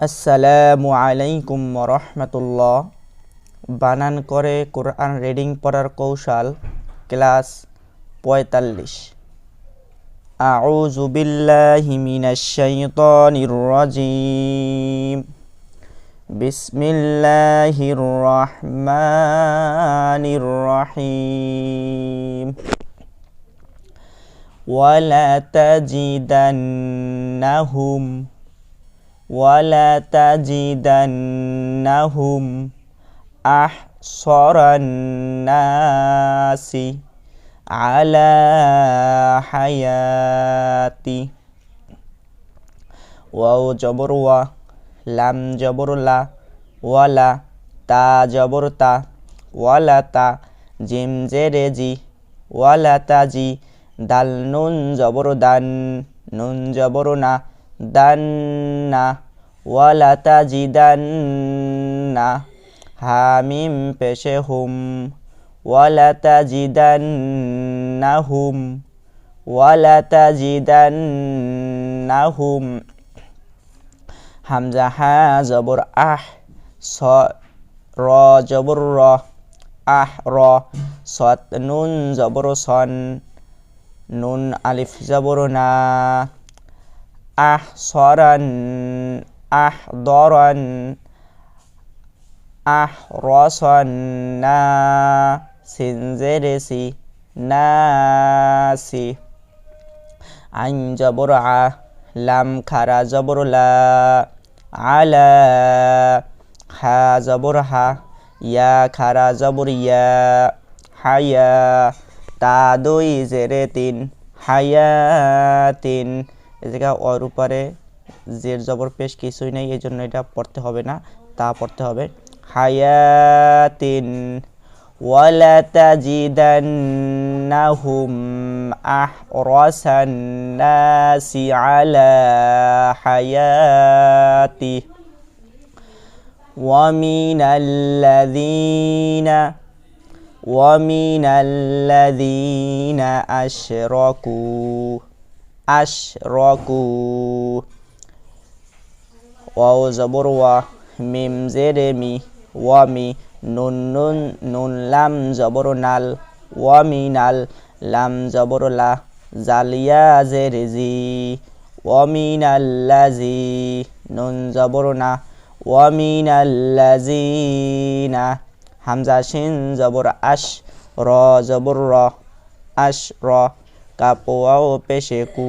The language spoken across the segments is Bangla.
আসসালামু আলাইকুম রহমতুল্লাহ বানান করে কোরআন রিডিং পড়ার কৌশল ক্লাস পঁয়তাল্লিশ আউযু বিল্লাহি মিনাশ শাইতানির রাজিম বিসমিল্লাহির রহমানির রহিম ولا تجدنهم ولا تجدنهم ওয়ালাতাজিদান্নাহুম আহসরান্নাসি আলা হায়াতি। ওয়াও জবর ওয়া, লাম জবর লা, ওয়ালা তা জবর তা, ওয়ালা তা জিম জেরে জি, ওয়ালা তা জি, দাল নুন জবর দান, নুন জবর না, দান না। ওয়ালা তা জি দান না হামিম পেশে হুম ওয়ালা তা জি দান না হুম ওয়ালা তা জি দান না হুম হামজা হা জবর সিনজেরেসি নাসি আইন জবর আ লাম খারা জবর লা আলা হা জবর হা ইয়া খারা জবর ইয়া হায়া তা দুই জেরে তিন হায়া তিন এ জায়গা ওর উপরে জের জবর পেশ কিছুই নেই এই জন্য এটা পড়তে হবে না তা পড়তে হবে হায়াতিন ولتجدنهم أحرس الناس على حياته ومن الذين ومن الذين أشركوا أشركوا ওয়াও জবর ওয়া মিম জের মি ওয়ামি নুন নুন নুন লাম জবর নাল ওয়ামি নাল লাম জবর লা জালিয়া জের জি ওয়ামিন আল্লাজি নুন জবর না ওয়ামিন আল্লাজিনা হামজা শিন জবর আশ র জবর র আশ র কাপোয়াও পেশে কু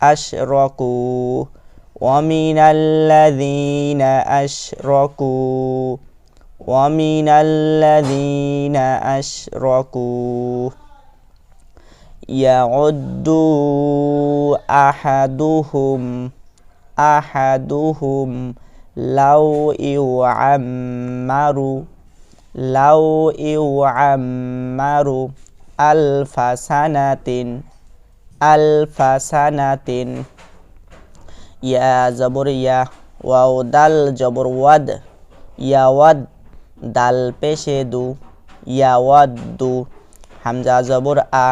আশ র কু ومن الذين أشركوا ومن الذين أشركوا. يعد أحدهم أحدهم لو يعمر لو يعمر ألف سنة ألف سنة. ইয়া জবর ইয়া ওয়াও দাল জবর ওয়াদ ইয়া ওয়াদ দাল পেশে দু ইয়া ওয়াদ দু হামজা জবর আ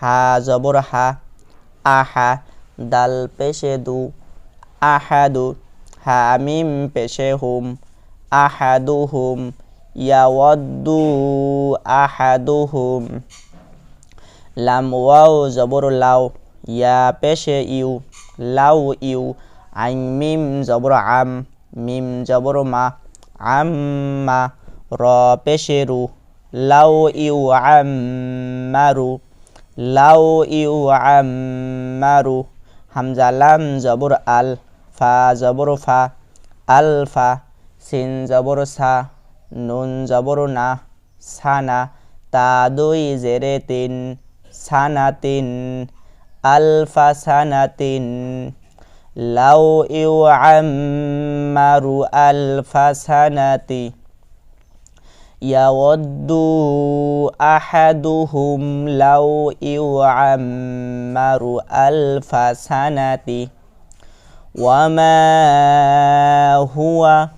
হা জবর হা আহা দাল পেশে দু আহাদু হামিম পেশে হুম আহাদু হুম ইয়াওয়াদ্দু আহাদুহুম লাম ওয়াও জবর লাউ ইয়া পেশে ইউ লাউ ইউ আইন মিম জবর আম, মিম জবর মা, আম্মা, র পেশেরু লাউ ইউ আম্মারু লাউ ইউ আম্মারু হামজা লাম জবর আল, ফা জবর ফা আলফা সিন জবর সা, নুন জবর না, সানা, তা দুই জেরে তিন, সানা তিন ألف سنة لو يعمر ألف سنة يود أحدهم لو يعمر ألف سنة وما هو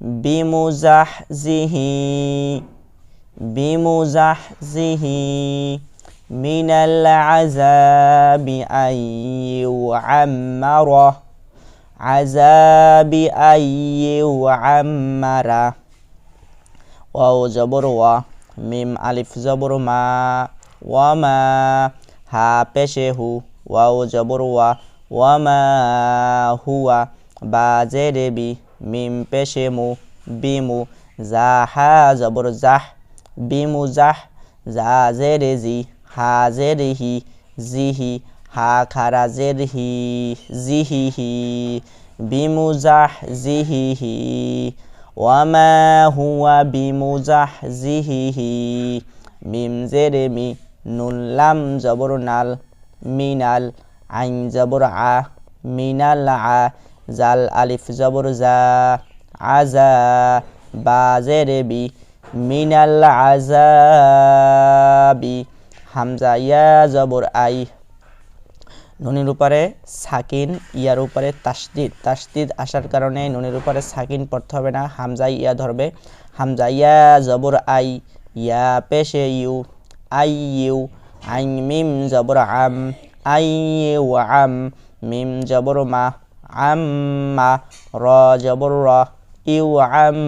بمزحزه بمزحزه من العذاب أن يعمره عذاب أن يعمره واو زبر و. ميم ألف زبر ما. وما. ها بشه. واو زبر و. وما هو. بازر بي. ميم بشمو بيمو. زاحا زبر زح بيمو زح زازر زي. জাহ জা জেরে জি হা হি জিহি হা খারা জের হি জিহি হি বিমু জাহ জিহি হি ওয়ামা হুয়া বিমুজাহ, জিহিহি মিম জেরে মি নুন লাম জবর নাল মিনাল আইন জবর আ, মিনাল আ, জাল আলিফ জবর জা, আজা বা জেরে বি মিনাল আজাবি। হামজা, ইয়া জবর আই। নুনের উপরে সাকিন, ইয়ার উপরে তাসদিদ। তাসদিদ আসার কারণে নুনের উপরে সাকিন পড়তে হবে না, হামজা, ইয়া ধরবে। হামজা, ইয়া জবর আই, ইয়া পেশে ইউ, আই ইউ, আইন মিম জবর আম, আই ইউ আম, মিম জবর মা, আম মা, র জবর র, ইউ আম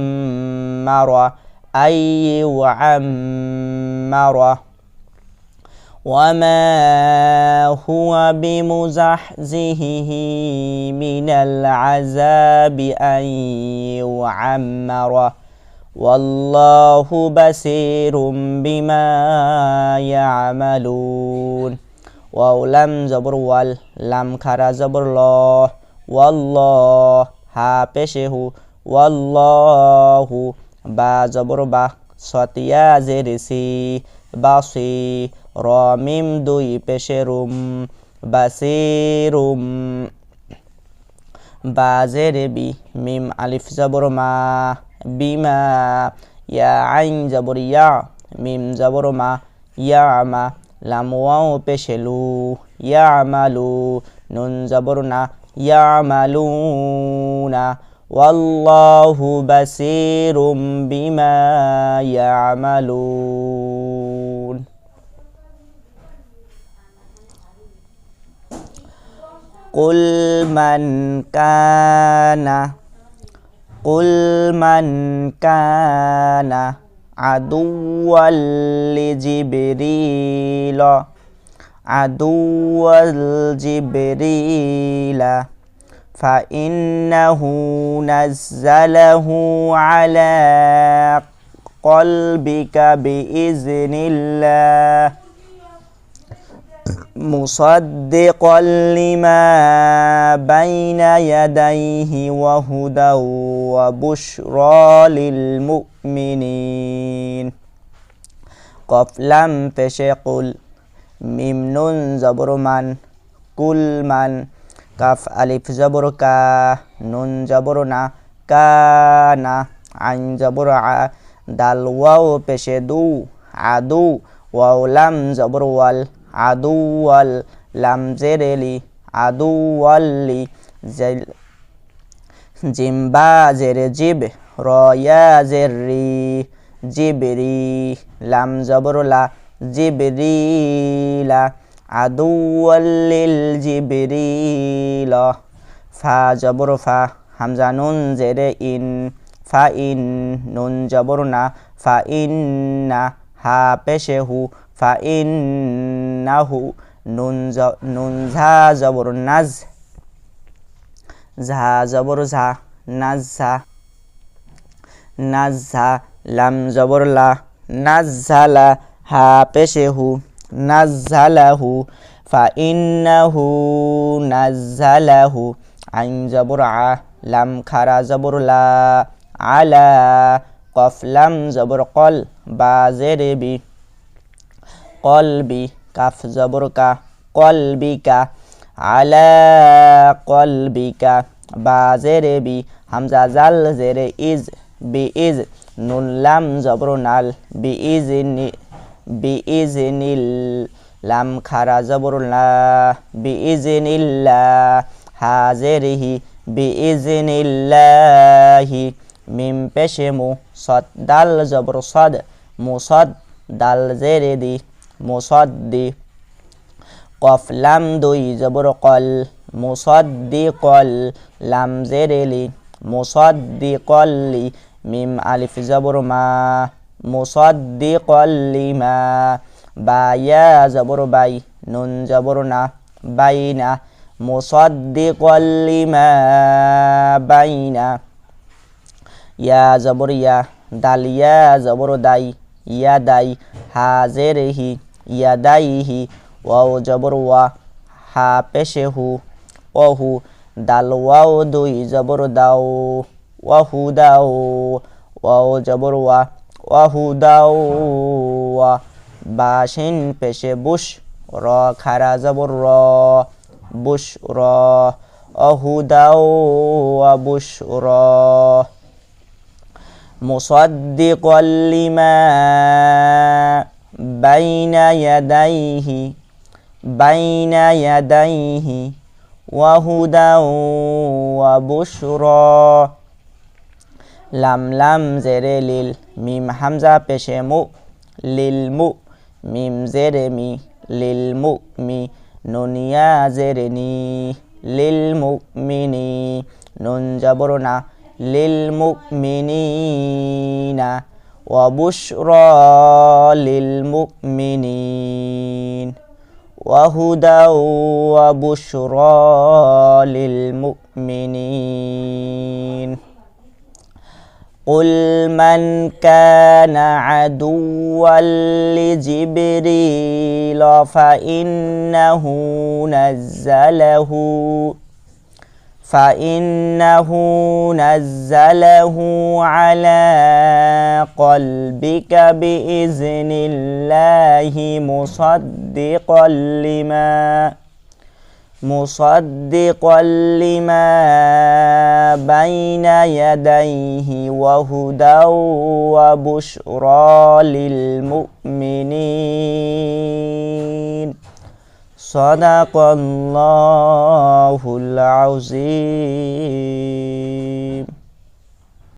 মা, র, আই ইউ আম মা, র। وما هو بمزحزهه من العذاب أن يعمر والله بصير بما يعملون ولم لم زبر وال لم كر زبر الله والله ها بشه والله با زبر با صوتيا زرسي باصي র মিম দুই পেশে রুম বাসিরুম বাজেরে বি মিম আলিফ জবর মা বিমা ইয়া আইন জবর ইয়া মিম জবর মা ইয়া আমা লাম ওয়াও পেশেলু ইয়া আমালু নুন জবর না ইয়া আমালুনা والله بصير بما يعملون قل من كان قل من كان عدوا لجبريل عدوا لجبريل فإنه نزله على قلبك بإذن الله مصدقا لما بين يديه وهدى وبشرى للمؤمنين. قف لم فشقل ممن زبر من كل من. كف ألف زبر كا نون زبرنا كانا عن زبر ع. دل واو عدو واو لم زبر وال লাম জবর ওয়াল আদু ওয়াল লাম জেরেলি আদু ওয়াল্লি জিম্বা জেরে জিব রয়া জেরি জিবরি, লাম জবরলা, জিবরিলা আদুয়াল্লিল জিবরিল, ফা জবর ফা, হামজা নুন জেরে ইন, ফা ইন, নুন জবর না, ফা ইন না, হা পেশে হু, ফা ইন না হু নুন নুন ঝা জবর নাজ, ঝা জবর ঝা, নাজ ঝা নাজ ঝা, লাম জবর লা, নাজ ঝালা হা পেশে হু নাজ্জালাহু ফাইন্নাহু নাজ্জালাহু আইন জবর আ, লাম খারা জবর লা আলা কফ লাম জবর কল, বা জেরে বি কলবি কাফ জবর কা কলবিকা, আলা কলবিকা বা জেরে বি, হামজা জাল জেরে ইজ, বি ইজ, নুন লাম জবর নাল, বি ইজ বিইজনিল লাম খারা জবরুল্লাহ বিইজনিল্লাহ হাজেরিহি বিইজনিল্লাহি মিম পেশে মু সদ দাল জবর সদ মুসদ দাল জেরে দি। মুসদ দি কফ লাম দুই জবর কল, মুসাদ্দিকল লাম জেরেলি, মুসাদ্দিকল্লি মিম আলিফ জবর মা, মুসাদ্দিকল্লি মা বা ইয়া জবর বাই, নুন জবর না বাইনা মা বাইনা ইয়া জবর ইয়া, দাল ইয়া জবর দাই, ইয়া দাই হাজেরহি ইয়া দাইহি ওয়াও জবর ওয়া হা পেশে হু ওহু দাল ওয়াও দুই জবর দাও ওয়াহু দাও ওয়াও জবর ওয়া ওয়াহু দাও ওয়া বাসিন পেশে বুশ র খারা জবর র বুশ র অহু দাও ওয়া বুশ র مصدقا لما بين يديه بين يديه وهدى وبشرى লাম লাম জেরে লিল মিম হামজা পেশে মু লিল মু মিম জেরে মি লিল মু মি নুনিয়া জেরে নি লিল মু মিনি নুন জবর না লিল মু মিনিনা وبشرى للمؤمنين وهدى وبشرى للمؤمنين قل من كان عدوا لجبريل فإنه نزله فإنه نزله على قلبك بإذن الله مصدقا لما مصدقا لما بين يديه وهدى وبشرى للمؤمنين. صدق الله العظيم